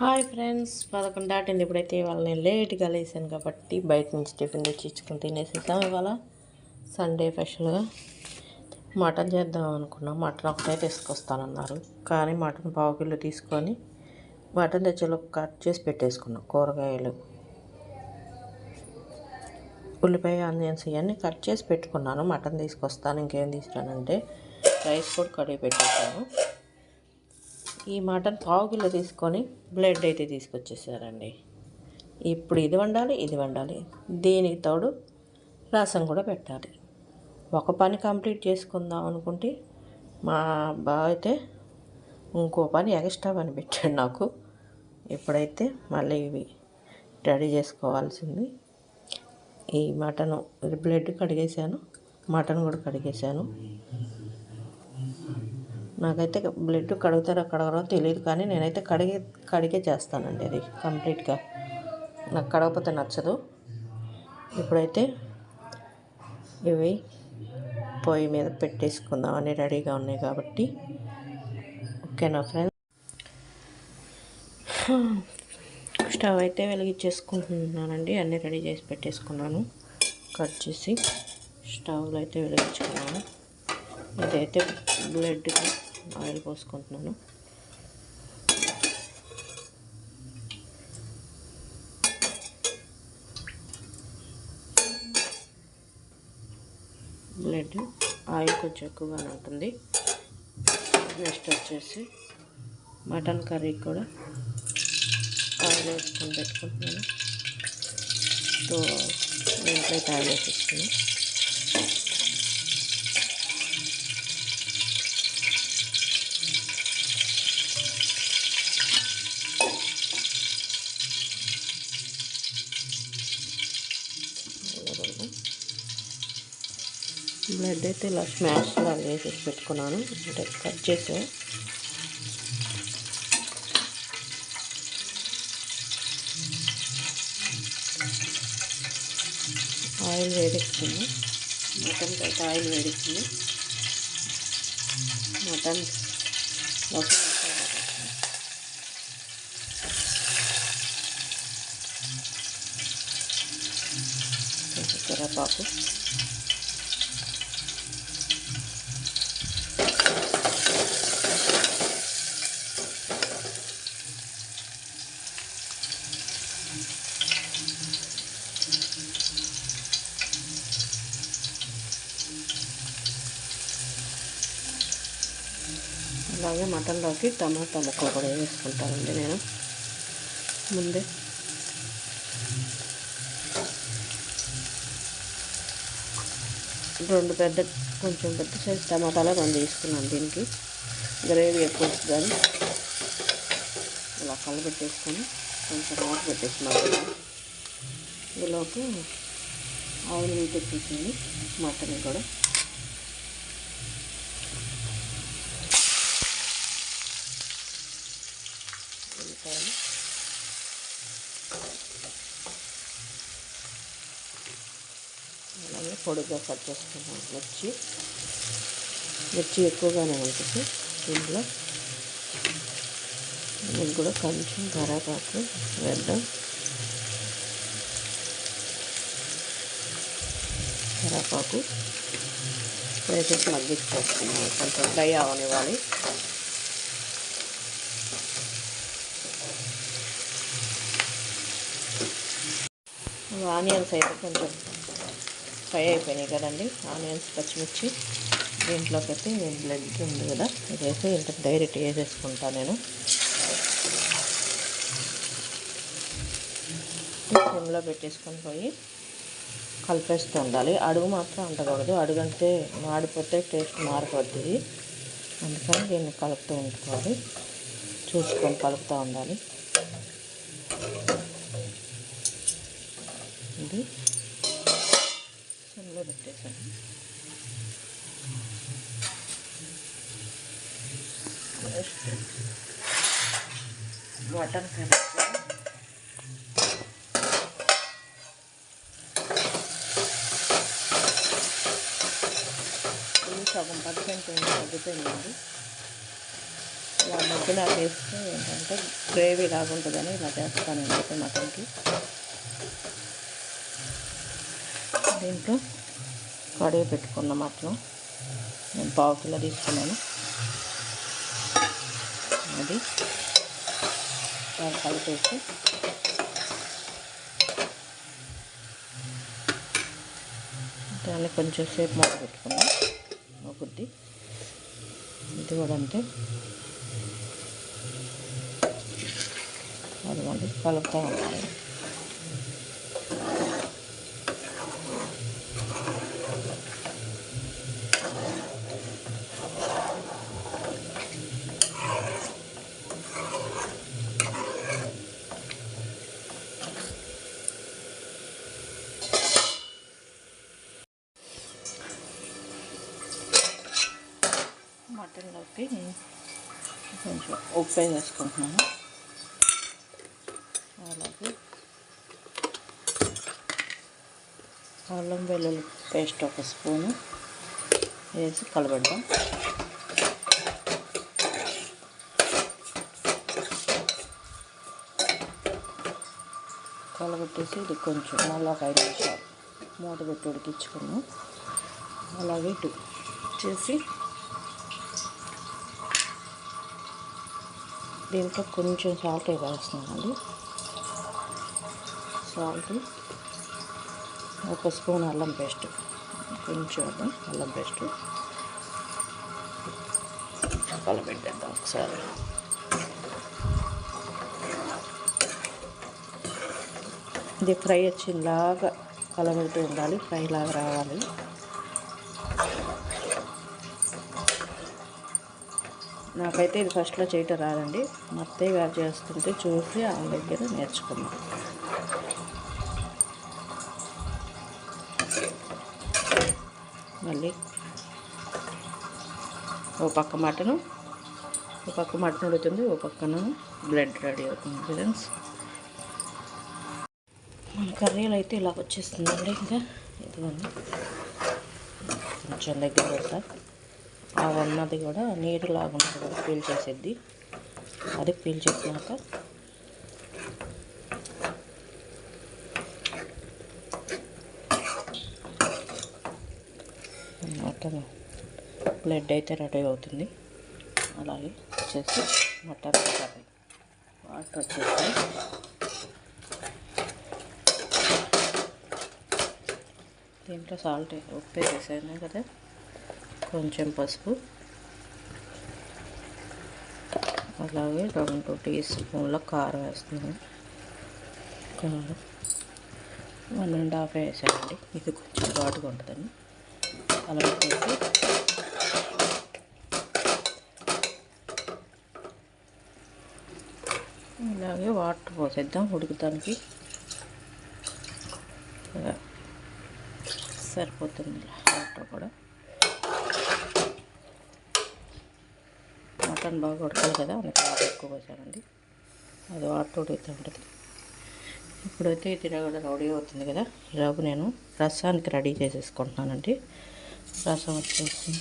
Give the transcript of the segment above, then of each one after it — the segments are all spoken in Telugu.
హాయ్ ఫ్రెండ్స్ పదకొండు దాటింది ఇప్పుడైతే ఇవాళ నేను లేట్గా లేసాను కాబట్టి బయట నుంచి టిఫిన్ తెచ్చి ఇచ్చుకుని తినేసేసాం ఇవాళ సండే స్పెషల్గా మటన్ చేద్దాం అనుకున్నాం మటన్ ఒకటే తీసుకొస్తానన్నారు. కానీ మటన్ పావు కిలో తీసుకొని మటన్ తెచ్చేలో కట్ చేసి పెట్టేసుకున్నాం కూరగాయలు. ఉల్లిపాయ ఆనియన్స్ ఇవన్నీ కట్ చేసి పెట్టుకున్నాను. మటన్ తీసుకొస్తాను ఇంకేం తీసుకురానంటే రైస్ కూడా కడిగి పెట్టేసాను ఈ మటన్ పావు కిలో తీసుకొని బ్లడ్ అయితే తీసుకొచ్చేసారండి. ఇప్పుడు ఇది వండాలి ఇది వండాలి. దీనికి తోడు రసం కూడా పెట్టాలి. ఒక పని కంప్లీట్ చేసుకుందాం అనుకుంటే మా బావ అయితే ఇంకో పని ఎక్స్ట్రా పని పెట్టాడు నాకు. ఇప్పుడైతే మళ్ళీ ఇవి రెడీ చేసుకోవాల్సింది. ఈ మటను బ్లడ్ కడిగేసాను మటన్ కూడా కడిగేసాను నాకైతే బ్లడ్ కడుగుతారో కడగరో తెలియదు కానీ నేనైతే కడిగే కడిగే చేస్తానండి అది కంప్లీట్గా. నాకు కడగపోతే నచ్చదు. ఇప్పుడైతే ఇవి పొయ్యి మీద పెట్టేసుకుందాం అని రెడీగా ఉన్నాయి కాబట్టి. ఓకేనా ఫ్రెండ్స్? స్టవ్ అయితే వెలిగించేసుకుంటున్నానండి. అన్నీ రెడీ చేసి పెట్టేసుకున్నాను. కట్ చేసి స్టవ్లో అయితే వెలిగించుకున్నాను. ఇదైతే బ్లడ్కి ఆయిల్ పోసుకుంటున్నాను. బ్లడ్ ఆయిల్ కొంచెం ఎక్కువగానే ఉంటుంది నెక్స్ట్ వచ్చేసి మటన్ కర్రీ కూడా ఆయిల్ వేసుకొని పెట్టుకుంటున్నాను. సో దీంట్లో ఆయిల్ వేసేసుకున్నాను. బ్లడ్ అయితే ఇలా స్మాష్ లాగా వేసేసి పెట్టుకున్నాను. అంటే కట్ చేసా. ఆయిల్ వేడెక్కుతుంది మటన్కి అయితే ఆయిల్ వేడెక్కింది. మటన్ రసం కరివేపాకు టమాటాల్లోకి టమాటా ముక్కలు కూడా వేసుకుంటానండి నేను. ముందే. రెండు పెద్ద కొంచెం పెద్ద సైజు టమాటాలు రెండు తీసుకున్నాను దీనికి. గ్రేవీ ఎక్కువ వస్తుందని ఇలా కలబెట్టేసుకొని కొంచెం వాటర్ పెట్టేసుకున్నాను మటన్ ఈలోపు ఆయిల్ వీటెక్కేసింది మటన్ కూడా. పొడిగా కట్ చేసుకున్నాను. మిర్చి. మిర్చి ఎక్కువగానే ఉంటుంది. దీంట్లో దీనికి కూడా కొంచెం కరాపాకు వేద్దాం. కరాపాకు వేసేసి మగ్గించుకొస్తున్నాం కొంచెం ఫ్రై అవనివ్వాలి. ఆనియన్స్ అయితే కొంచెం ఫ్రై అయిపోయినాయి కదండి. ఆనియన్స్ పచ్చిమిర్చి. దీంట్లోకి అయితే బ్లడ్ ఉంది కదా. ఇదైతే ఇంత డైరెక్ట్ వేసేసుకుంటాను నేను. సిమ్లో పెట్టేసుకొని పోయి కలిపేస్తూ ఉండాలి. అడుగు మాత్రం అంటకూడదు. అడుగు అంటే మాడిపోతే టేస్ట్ మారిపోతుంది అందుకని దీన్ని కలుపుతూ ఉంటుకోవాలి చూసుకొని కలుపుతూ ఉండాలి. ఇది మటన్ కర్రీ ఇది సగం పర్సెంట్ తగ్గిపోయిందండి ఇలా మధ్యన టేస్ట్ ఏంటంటే గ్రేవీ లాగా ఉంటుందని ఇలా చేస్తాను నేనైతే మటన్కి దీంట్లో కడిగి పెట్టుకున్న మటన్ నేను పావు కిలో తీసుకున్నాను. అది కలిపేసి దాన్ని కొంచెం సేపు మూత పెట్టుకున్నాం. ఒకటి ఇది కూడా అంతే. మళ్ళీ కలుపుతూ ఉండాలి కొంచెం వేసుకుంటున్నాను అలాగే అల్లం వెల్లుల్లి పేస్ట్ ఒక స్పూను వేసి కలబెడదాం. కలబెట్టేసి ఇది కొంచెం మళ్ళీ ఒక ఐదు నిమిషాలు మూట పెట్టి ఉడికించుకున్నాం అలాగే ఇటు చేసి దీంట్లో కొంచెం సాల్ట్ వేస్తున్నానండి. సాల్ట్ ఒక స్పూన్ అల్లం పేస్ట్ కొంచెం అల్లం అల్లం పేస్ట్. కలపెట్టేద్దాం ఒకసారి. ఇది ఫ్రై వచ్చేలాగా కలబెడుతూ ఉండాలి ఫ్రై లాగా రావాలి. నాకైతే ఇది ఫస్ట్లో చేయటం రాదండి. మా అత్తయ్య గారు చేస్తుంటే చూసి ఆమె దగ్గర నేర్చుకున్నాం. మళ్ళీ ఓ పక్క మటను ఓ పక్క మటన్ ఉడుతుంది ఓ పక్కన బ్లడ్ రెడీ అవుతుంది ఫ్రెండ్స్. మన కర్రీలు అయితే ఇలా వచ్చేస్తుందండి ఇంకా. ఇదిగోండి. కొంచెం దగ్గర పెడతా. ఆ ఉన్నది కూడా నీరు లాగా ఉంటుంది కదా పీల్ చేసేది. అది పీల్ చేసినాక మటన్ బ్లడ్ అయితే రెడీ అవుతుంది. అలాగే వచ్చేసి మటన్ కర్రీ. వాటర్ వచ్చేసి దీంట్లో సాల్ట్ ఉప్పు వేసేసాను కదా. కొంచెం పసుపు. అలాగే రెండు టీ స్పూన్ల కారం వేస్తున్నాను. కారం వన్ అండ్ హాఫ్ వేసానండి. ఇది కొంచెం ఘాటుగా ఉంటుందండి అలా వేసి ఇలాగే వాటర్ పోసేద్దాం ఉడుకుతానికి. సరిపోతుంది వాటర్ కూడా. మటన్ బాగా ఉడకాలి కదా అందుకే వాటర్ ఎక్కువ పోసానండి అది వాటర్ ఉడుకుతూ ఉంటుంది. ఇప్పుడైతే ఇది రౌడీ రెడీ అవుతుంది కదా ఈలోపు నేను రసానికి రెడీ చేసేసుకుంటున్నానండి. రసం వచ్చేసి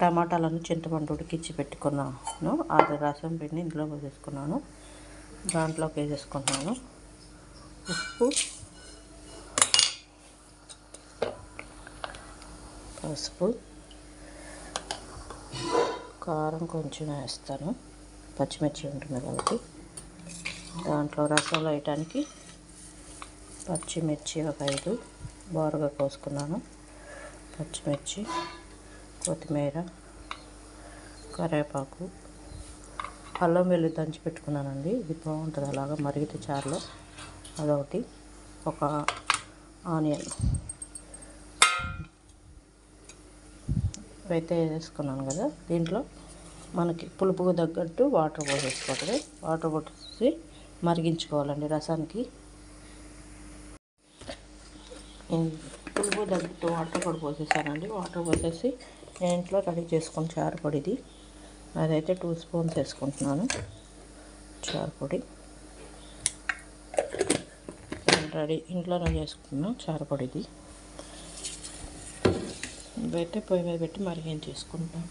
టమాటాలను చింతపండు ఉడికించి పెట్టుకున్నాను. అది రసం పిండి ఇందులో పోసేసుకున్నాను. దాంట్లోకి వేసేసుకుంటున్నాను. ఉప్పు పసుపు కారం కొంచెం వేస్తాను. పచ్చిమిర్చి ఉంటుంది కాబట్టి. దాంట్లో రసం వేయటానికి పచ్చిమిర్చి ఒక ఐదు. బారుగా కోసుకున్నాను. పచ్చిమిర్చి కొత్తిమీర కరివేపాకు. అల్లం వెల్లుల్లి దంచి పెట్టుకున్నానండి. ఇది బాగుంటుంది. అలాగా మరిగితే చారులో అదొకటి. ఒక ఆనియన్. అయితే వేసుకున్నాను కదా దీంట్లో మనకి పులుపుకు తగ్గట్టు వాటర్ పోసేసుకోవాలి. వాటర్ పోసి మరిగించుకోవాలండి రసానికి. పులుపు తగ్గట్టు వాటర్ కూడా పోసేసానండి. వాటర్ పోసేసి నేను ఇంట్లో రెడీ చేసుకుని చారు పొడిది అదైతే టూ స్పూన్స్ వేసుకుంటున్నాను చారు పొడి. రెడీ ఇంట్లోనే చేసుకున్నాను చారు పొడిది ఇవైతే పొయ్యి మీద పెట్టి మరిగేం చేసుకుంటాం.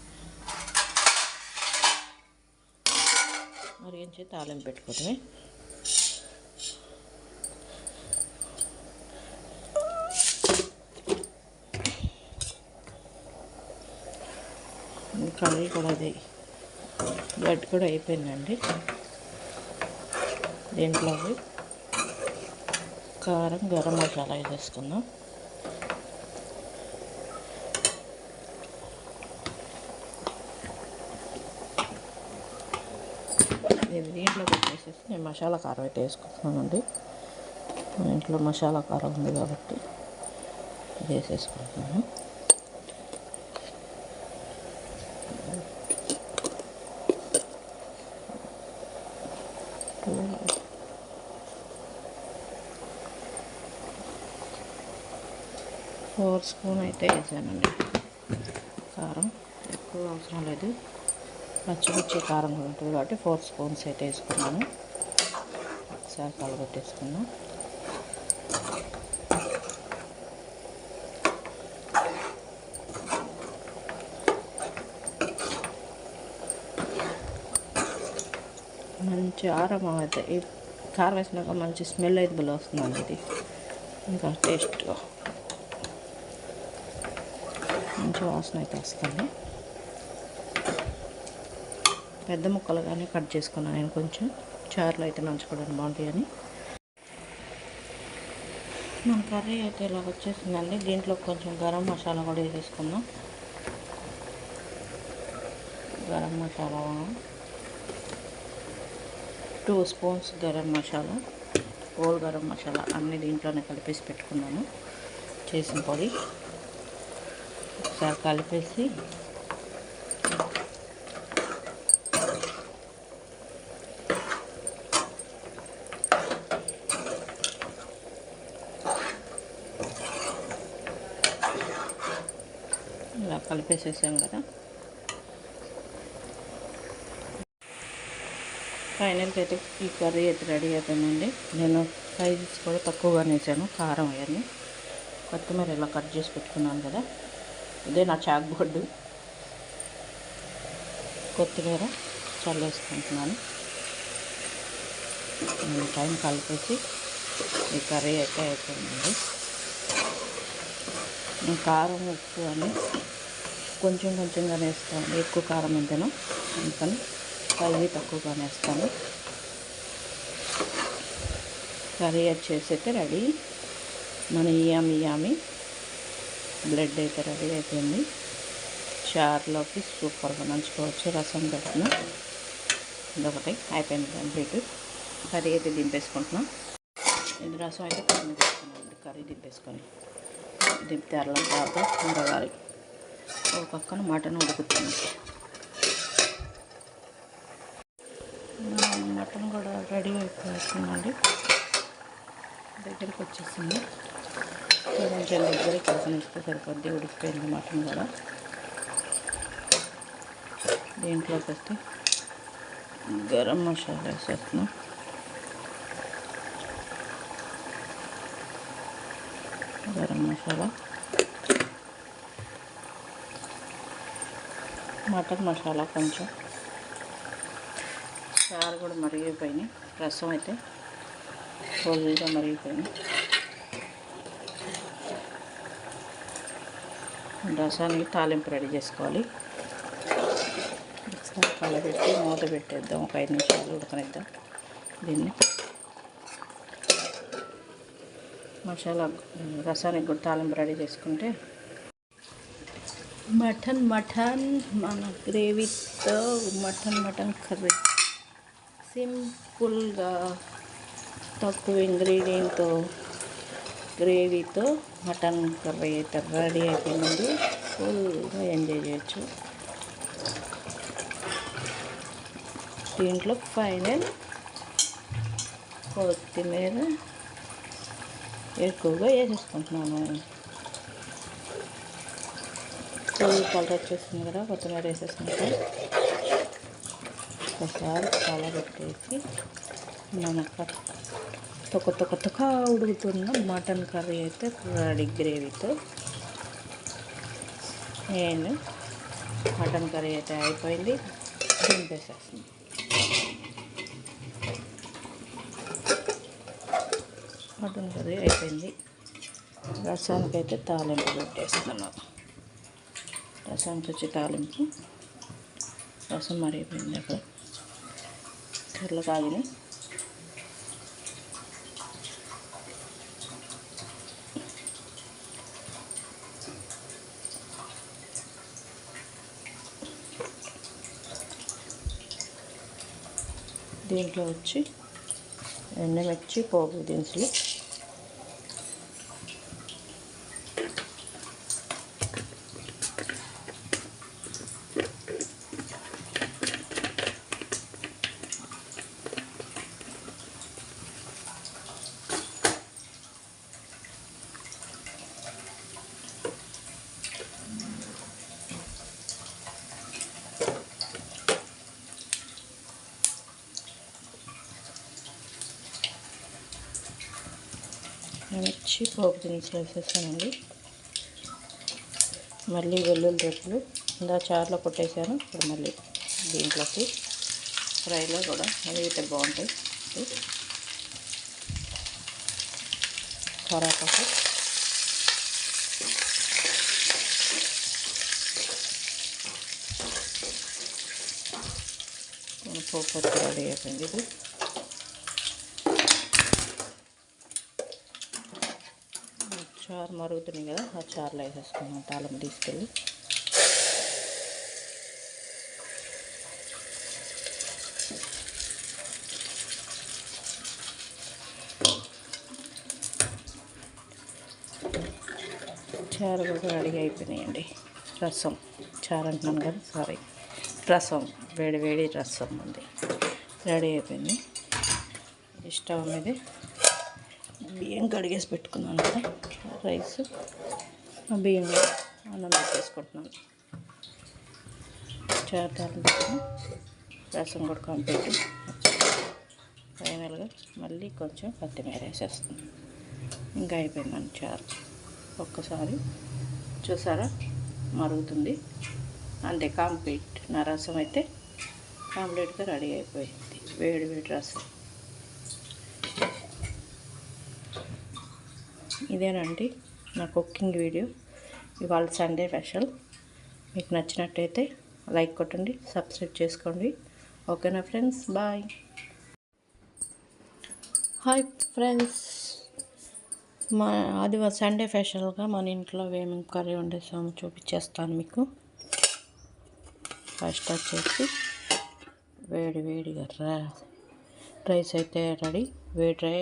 మరిగించి తాలింపు పెట్టుకోవడమే కర్రీ కూడా అది బ్లడ్ కూడా అయిపోయిందండి. దీంట్లో కారం గరం మసాలా వేసేసుకుందాం. ఇది దీంట్లో పెట్టేసేసి నేను మసాలా కారం అయితే వేసుకుంటున్నానండి. మా ఇంట్లో మసాలా కారం ఉంది కాబట్టి వేసేసుకుంటున్నాను. ఫోర్ స్పూన్ అయితే వేసానండి. కారం ఎక్కువ అవసరం లేదు. పచ్చిమిర్చి కారం ఉంటుంది కాబట్టి ఫోర్ స్పూన్స్ అయితే వేసుకున్నాను. ఒకసారి కలబెట్టేసుకున్నాం మంచి ఆరం అవుతుంది ఈ కారం వేసినాక మంచి స్మెల్ అయితే బుల్ వస్తుందండి ఇది. ఇంకా టేస్ట్గా. మంచి వాసన అయితే వస్తుంది. పెద్ద ముక్కలుగానే కట్ చేసుకున్నాను నేను కొంచెం. చారులో అయితే నంచుకోవడానికి బాగుంటాయని. మన కర్రీ అయితే ఇలా వచ్చేసిందండి. దీంట్లో కొంచెం గరం మసాలా కూడా వేసేసుకుందాం. Garam masala. Two spoons garam masala. Whole garam masala అన్ని దీంట్లోనే కలిపేసి పెట్టుకున్నాను. చేసిన పొడి. ఒకసారి కలిపేసి ఇలా కలిపేసేసాం కదా. ఫైనల్ అయితే ఈ కర్రీ అయితే రెడీ అయిపోయిందండి. నేను స్పైసెస్ కూడా తక్కువగానే వేసాను కారం అవన్నీ. కొత్తిమీర ఇలా కట్ చేసి పెట్టుకున్నాను కదా. ఇదే నా చాక్ బోర్డు కొత్తిమీర చల్లేసుకుంటున్నాను. నేను టైం కలిపేసి ఈ కర్రీ అయితే అయిపోయిందండి. కారం ఉప్పు అని కొంచెం కొంచెంగా వేస్తాను ఎక్కువ కారం ఎంతనో అందుకని కర్రీ తక్కువగా వేస్తాను కర్రీ వచ్చేసి అయితే రెడీ. మన ఇయామి ఇయామి బ్లడ్ అయితే రెడీ అయిపోయింది. చారులోకి సూపర్గా నంచుకోవచ్చు. రసం పెట్టిన ఇదొకటి అయిపోయింది కంప్లీట్. కర్రీ అయితే దింపేసుకుంటున్నాం. ఇది రసం అయితే కొన్ని తీసుకున్నాం కర్రీ దింపేసుకొని. దింపితే అల్లం తర్వాత మరగాలి ఒక పక్కన మటన్ ఉడుకుతుంది. మటన్ కూడా రెడీ అయిపోతుందండి దగ్గరికి వచ్చేసింది. కొంచెం దగ్గరికి కలిసినిస్తే సరిపోద్ది ఉడికిపోయింది మటన్ కూడా. దీంట్లోకి వస్తే గరం మసాలా వేసేస్తున్నాం. గరం మసాలా. మటన్ మసాలా కొంచెం. చారు కూడా మరిగిపోయినాయి. రసం అయితే ఫుల్గా మరిగిపోయినాయి రసానికి తాలింపు రెడీ చేసుకోవాలి. ఒకసారి కలబెట్టి మూత పెట్టేద్దాం. ఒక ఐదు నిమిషాలు ఉడకనిద్దాం దీన్ని. మసాలా రసానికి కూడా తాలింపు రెడీ చేసుకుంటే మటన్ మటన్ మన గ్రేవీతో మటన్ మటన్ కర్రీ సింపుల్గా తక్కువ ఇంగ్రీడియంట్తో గ్రేవీతో మటన్ కర్రీ అయితే రెడీ అయిపోయింది ఫుల్గా ఎంజాయ్ చేయొచ్చు। దీంట్లో ఫైనల్ కొత్తిమీర ఎక్కువగా వేసేసుకుంటున్నాను. సేమ్ కలర్ వచ్చేసింది కదా కొత్తిమీర వేసేసుకుంటే. ఒకసారి చాలా పెట్టేసి మనకు తొక్క తొక్క తొక్క ఉడుకుతున్న మటన్ కర్రీ అయితే రెడీ గ్రేవీతో. నేను మటన్ కర్రీ అయితే అయిపోయింది. దింపేసేస్తుంది మటన్ కర్రీ అయిపోయింది. రసానికి అయితే తాలింపు పెట్టేస్తున్నాను రసం వచ్చి తాలింపు. రసం మరిగిపోయింది అక్కడ. కర్రలు దీంట్లో వచ్చి ఎండమిర్చి పోపు దినుసులు. మిర్చి పోపు దినుసులు వేసేసానండి. మళ్ళీ వెల్లుల్లి రెప్పులు ఇందా చారులో కొట్టేసాను. ఇప్పుడు మళ్ళీ దీంట్లోకి ఫ్రైలో కూడా అవి అయితే బాగుంటాయి. కరాపాకు పోపు రెడీ అయిపోయింది ఇది. చారు మరుగుతున్నాయి కదా ఆ చారులో వేసేసుకున్నాం తాళం తీసుకెళ్ళి. చారు కూడా రెడీ అయిపోయినాయండి. రసం చారు అంటున్నాను కదా సారీ. రసం వేడి వేడి రసం ఉంది. రెడీ అయిపోయింది. ఇష్టం స్టవ్ మీద బియ్యం కడిగేసి పెట్టుకున్నాను కదా. రైస్ ఆ బియ్యం అన్నం పెట్టేసుకుంటున్నాను చేతాలు రసం కూడా కంప్లీట్ ఫైనల్గా మళ్ళీ కొంచెం కొత్తిమీర వేసేస్తుంది ఇంకా అయిపోయిందండి చారు. ఒక్కసారి చూసారా? మరుగుతుంది. అంతే కంప్లీట్. నా రసం అయితే కంప్లీట్గా రెడీ అయిపోయింది. వేడి వేడి రసం. ఇదేనండి నా కుకింగ్ వీడియో. ఇవాళ సండే స్పెషల్. మీకు నచ్చినట్టయితే లైక్ కొట్టండి సబ్స్క్రైబ్ చేసుకోండి. ఓకేనా ఫ్రెండ్స్? బాయ్. Hi friends. మా అది సండే స్పెషల్గా మన ఇంట్లో ఏమేమి కర్రీ వండేసామో చూపించేస్తాను మీకు. ఫస్ట్ వచ్చేసి వేడి వేడిగా రా రైస్ అయితే రెడీ. వేడి రై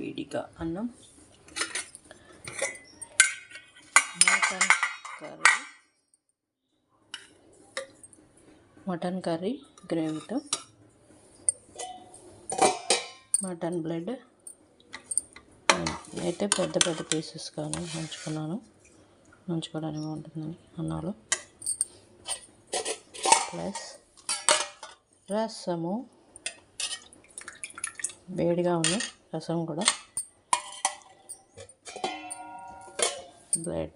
వేడిగా అన్నం mutton curry. Mutton curry గ్రేవీతో. Mutton blood. అయితే పెద్ద పెద్ద పీసెస్ కానీ ఉంచుకున్నాను ఉంచుకోవడానికి బాగుంటుందని అన్నాలు ప్లస్ రసము. వేడిగా ఉంది. రసం కూడా. బ్లడ్.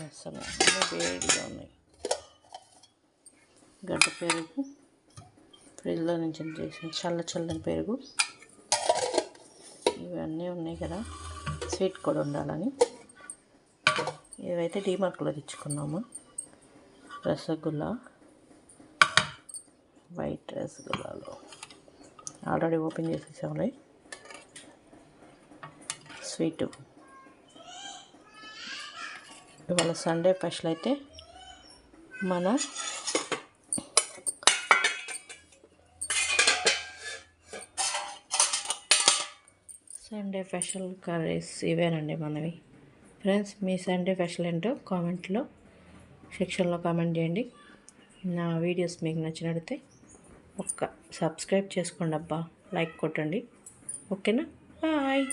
రసం వేడిగా ఉన్నాయి గడ్డ పెరుగు ఫ్రిడ్జ్లో నుంచి చేసిన చల్ల చల్లని పెరుగు. ఇవన్నీ ఉన్నాయి కదా. స్వీట్ కూడా ఉండాలని. ఇవైతే డీమార్క్లో తెచ్చుకున్నాము. రసగుల్లా వైట్ రసగుల్లాలో. ఆల్రెడీ ఓపెన్ చేసేసాము స్వీటు. ఇవాళ సండే స్పెషల్ అయితే మన సండే స్పెషల్ కర్రీస్ ఇవేనండి మనవి. ఫ్రెండ్స్ మీ సండే స్పెషల్ ఏంటో కామెంట్లో సెక్షన్లో కామెంట్ చేయండి. నా వీడియోస్ మీకు నచ్చినట్లయితే ఒక్క సబ్స్క్రైబ్ చేసుకోండి అబ్బా. లైక్ కొట్టండి. ఓకేనా? బాయ్.